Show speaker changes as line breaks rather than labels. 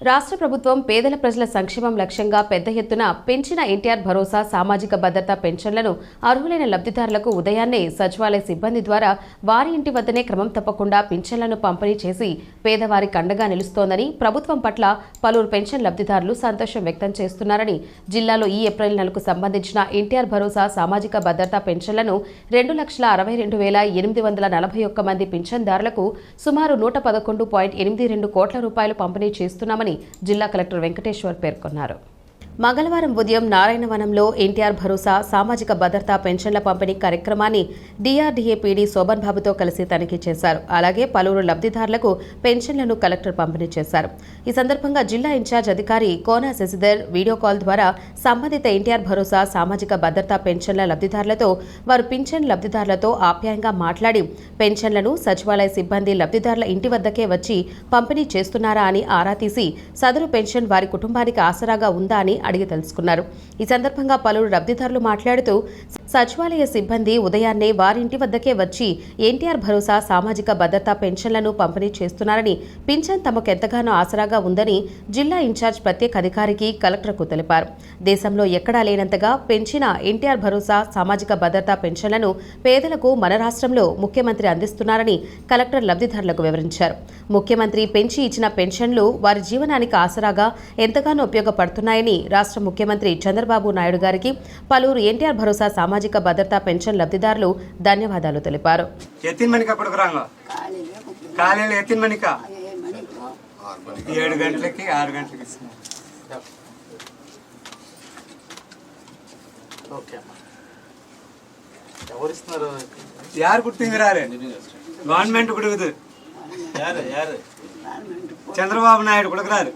రాష్ట్ర ప్రభుత్వం పేదల ప్రజల సంక్షేమం లక్ష్యంగా పెద్ద ఎత్తున పెంచిన ఎన్టీఆర్ భరోసా సామాజిక భద్రత పెన్షన్లను అర్హులైన లబ్ధిదారులకు ఉదయాన్నే సచివాలయ సిబ్బంది ద్వారా వారి ఇంటి వద్దనే క్రమం తప్పకుండా పింఛన్లను పంపిణీ చేసి పేదవారి కండగా నిలుస్తోందని ప్రభుత్వం పట్ల పలువురు పెన్షన్ లబ్ధిదారులు సంతోషం వ్యక్తం చేస్తున్నారని జిల్లాలో ఈ ఏప్రిల్ నెలకు సంబంధించిన ఎన్టీఆర్ భరోసా సామాజిక భద్రత పెన్షన్లను రెండు లక్షల అరవై రెండు వేల ఎనిమిది వందల నలభై ఒక్క మంది పింఛన్దారులకు సుమారు నూట పదకొండు పాయింట్ ఎనిమిది రెండు కోట్ల రూపాయలు పంపిణీ చేస్తున్నామని జిల్లా కలెక్టర్ వెంకటేశ్వర్ పేర్కొన్నారు. మంగళవారం ఉదయం నారాయణవనంలో ఎన్టీఆర్ భరోసా సామాజిక భద్రతా పెన్షన్ల పంపిణీ కార్యక్రమాన్ని డీఆర్డీఏ పీడీ శోభన్ బాబుతో కలిసి తనిఖీ చేశారు. అలాగే పలువురు లబ్ధిదారులకు పెన్షన్లను కలెక్టర్ పంపిణీ చేశారు. ఈ సందర్భంగా జిల్లా ఇన్ఛార్జ్ అధికారి కోన శశిధర్ వీడియో కాల్ ద్వారా సంబంధిత ఎన్టీఆర్ భరోసా సామాజిక భద్రతా పెన్షన్ల లబ్ధిదారులతో వారు పింఛన్ లబ్ధిదారులతో ఆప్యాయంగా మాట్లాడి పెన్షన్లను సచివాలయ సిబ్బంది లబ్ధిదారుల ఇంటి వద్దకే వచ్చి పంపిణీ చేస్తున్నారా అని ఆరా తీసి సదరు పెన్షన్ వారి కుటుంబానికి ఆసరాగా ఉందా అని అడిగి తెలుసుకున్నారు. ఈ సందర్భంగా పలువురు లబ్ధిదారులు మాట్లాడుతూ సచివాలయ సిబ్బంది ఉదయాన్నే వారింటి వద్దకే వచ్చి ఎన్టీఆర్ భరోసా సామాజిక భద్రతా పెన్షన్లను పంపిణీ చేస్తున్నారని పింఛన్ తమకు ఎంతగానో ఆసరాగా ఉందని జిల్లా ఇన్ఛార్జ్ ప్రత్యేక అధికారికి కలెక్టర్కు తెలిపారు. దేశంలో ఎక్కడా లేనంతగా పెంచిన ఎన్టీఆర్ భరోసా సామాజిక భద్రతా పెన్షన్లను పేదలకు మన రాష్ట్రంలో ముఖ్యమంత్రి అందిస్తున్నారని కలెక్టర్ లబ్ధిదారులకు వివరించారు. ముఖ్యమంత్రి పెంచి ఇచ్చిన పెన్షన్లు వారి జీవనానికి ఆసరాగా ఎంతగానో ఉపయోగపడుతున్నాయని రాష్ట్ర ముఖ్యమంత్రి చంద్రబాబు నాయుడు గారికి పలువురు ఎన్టీఆర్ భరోసా సామాజిక భద్రతా పెన్షన్ లబ్ధిదారులు ధన్యవాదాలు తెలిపారు.
ఏడు గంటలకి ఆరు గంటలకి యారు రాలే గవర్నమెంట్ చంద్రబాబు నాయుడు కుడకరారు